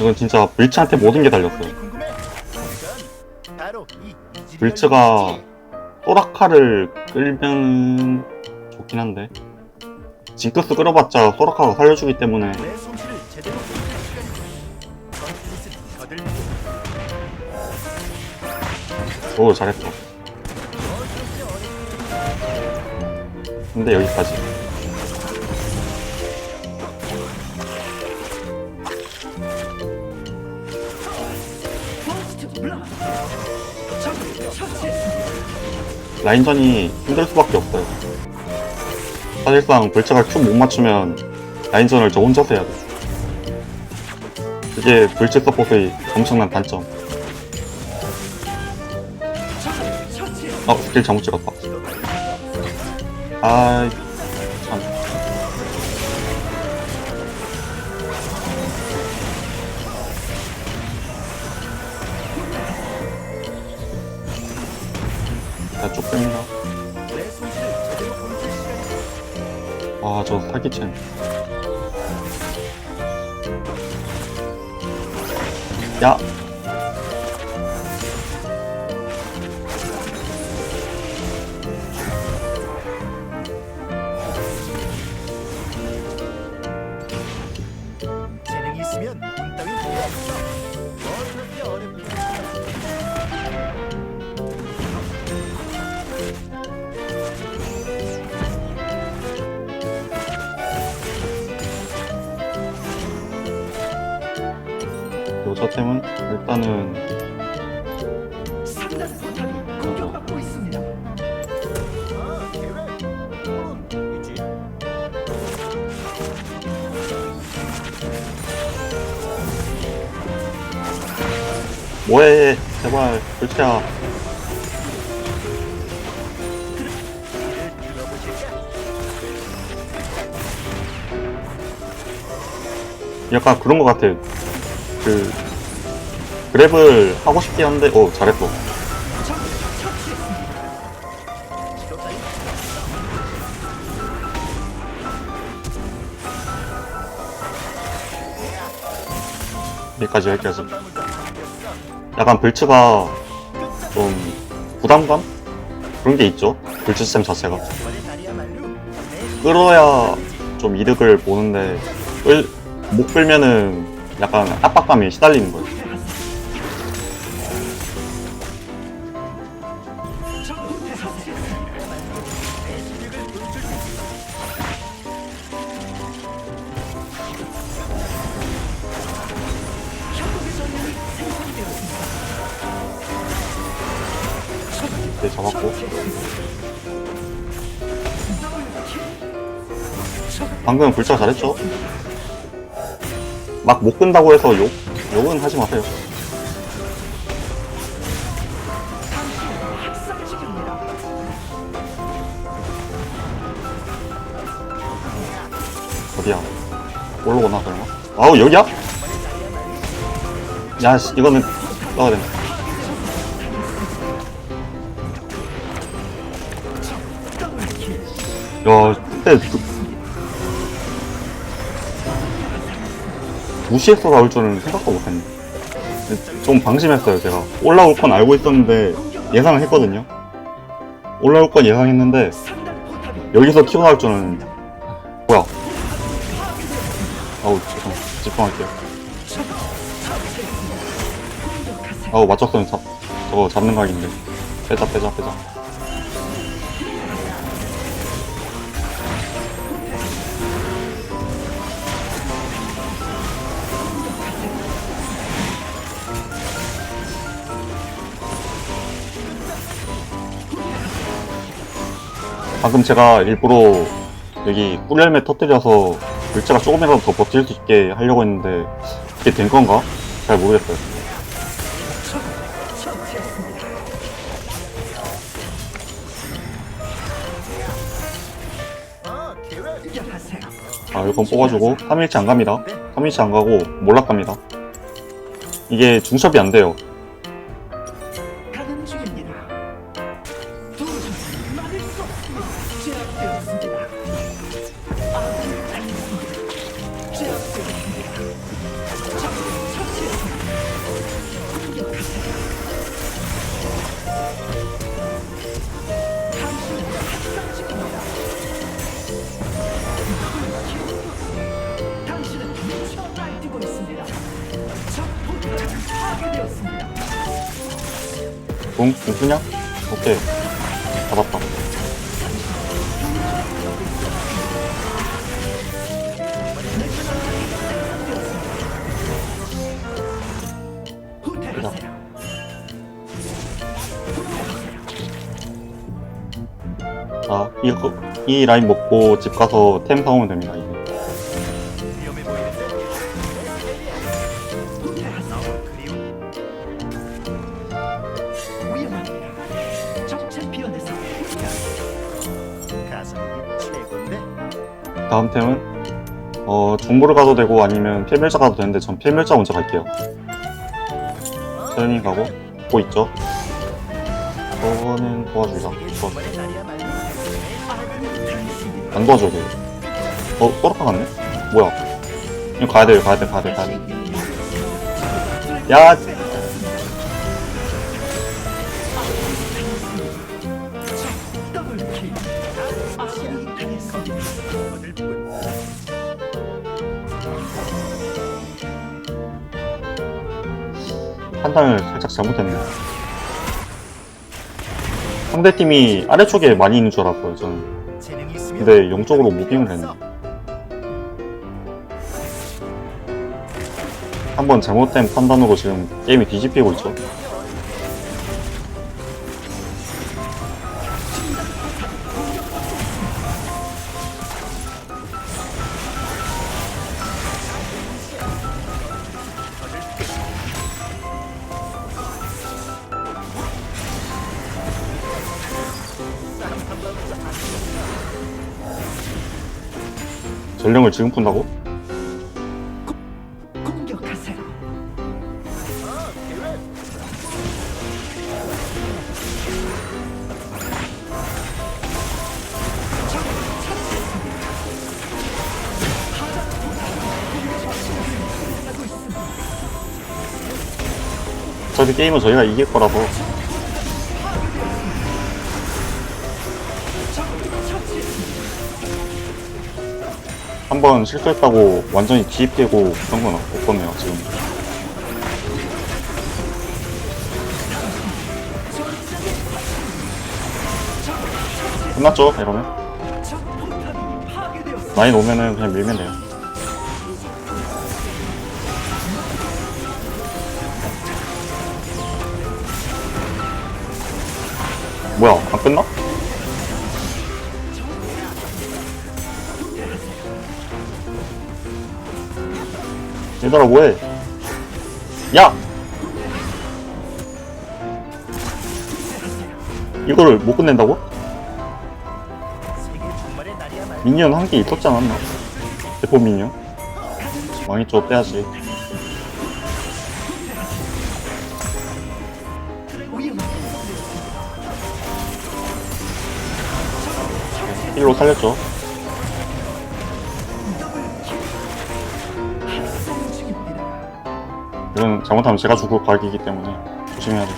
이건 진짜 불츠한테 모든 게 달렸어요. 일이지. 소라카를 끌면 좋긴 한데 징크스 끌어봤자 소라카가 살려주기 때문에 오 잘했어. 근데 여기까지. 라인전이 힘들 수밖에 없어요. 사실상 불차가 큐 못 맞추면 라인전을 저 혼자서 해야 돼. 그게 불치 서폿의 엄청난 단점. 어, 스킬 잘못 찍었다. 아, 사기챔. 야! 재능이 있으면 운 따윈 그렇게 어렵게 저템은 일단은. 뭐해 제발 불치야? 약간 그런 것 같아 그 그랩을 하고 싶긴 한데 오 잘했어 이거 따윈 여기까지 여기까지. 약간 불츠가 좀 부담감? 그런 게 있죠 불츠 시스템 자체가 끌어야 좀 이득을 보는데 끌, 못 끌면은 약간 압박감이 시달리는 거예요 네 잡았고 방금 불차 잘했죠? 막 못 끈다고 해서 욕? 욕은 하지 마세요 어디야? 올라오나 설마? 아우 여기야? 야 씨, 이거는 써야 된다 야 그때 그... 무시해서 나올 줄은 생각도 못했네. 좀 방심했어요 제가. 올라올 건 알고 있었는데 예상을 했거든요. 올라올 건 예상했는데 여기서 튀어 나올 줄은 뭐야? 아우 죄송 집중할게요. 아우 잡 저거 잡는 각인데. 빼자 빼자 빼자 방금 제가 일부러 여기 꿀열매 터뜨려서 물자가 조금이라도 더 버틸 수 있게 하려고 했는데 그게 된 건가? 잘 모르겠어요. 아, 이건 뽑아주고 3일치 안 갑니다. 3일치 안 가고 몰락 갑니다. 이게 중첩이 안 돼요. 공? 공 쓰냐? 오케이 잡았다. 자, 이, 이 라인 먹고 집 가서 템 사오면 됩니다, 이제. 다음 템은, 어, 정보를 가도 되고 아니면 필멸자 가도 되는데 전 필멸자 먼저 갈게요. 서현이 가고, 고 있죠? 저거는 도와주자. 당했습니다. 안 도와줘도 돼. 어, 또라카 갔네? 뭐야. 이거 가야 돼, 가야 돼, 가야 돼, 가야 돼. 야! 판단을 살짝 잘못했네. 상대팀이 아래쪽에 많이 있는 줄 알았어요, 저는. 근데 영적으로 무빙을 했네. 한번 잘못된 판단으로 지금 게임이 뒤집히고 있죠. 전령을 지금 푼다고? 공격하세요. 어차피 게임은 저희가 이길 거라서 한번 실수했다고 완전히 뒤집히고 그런 건 없겠네요 지금 끝났죠 이러면. 라인 오면은 그냥 밀면 돼요 뭐야 안 끝나? 얘들아 뭐해 야! 이거를 못 끝낸다고? 미니언 한 개 있었지 않았나? 대포 미니언? 망했죠 빼야지 힐로 살렸죠 이건 잘못하면 제가 죽을 각이기 때문에 조심해야 돼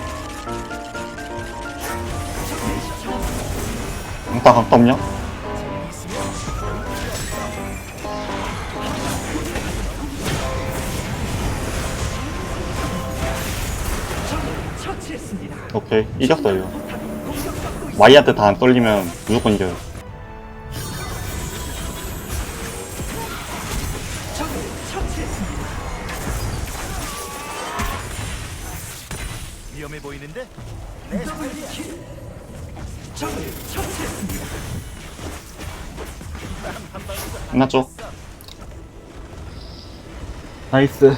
강타 강타 없냐? 오케이 이겼어 이거 공격받고 있습니다. 마이한테 다 안 떨리면 무조건 이겨요 위험해 보이는데 내 스타일이야. 적을 처치했습니다. 끝났죠? 나이스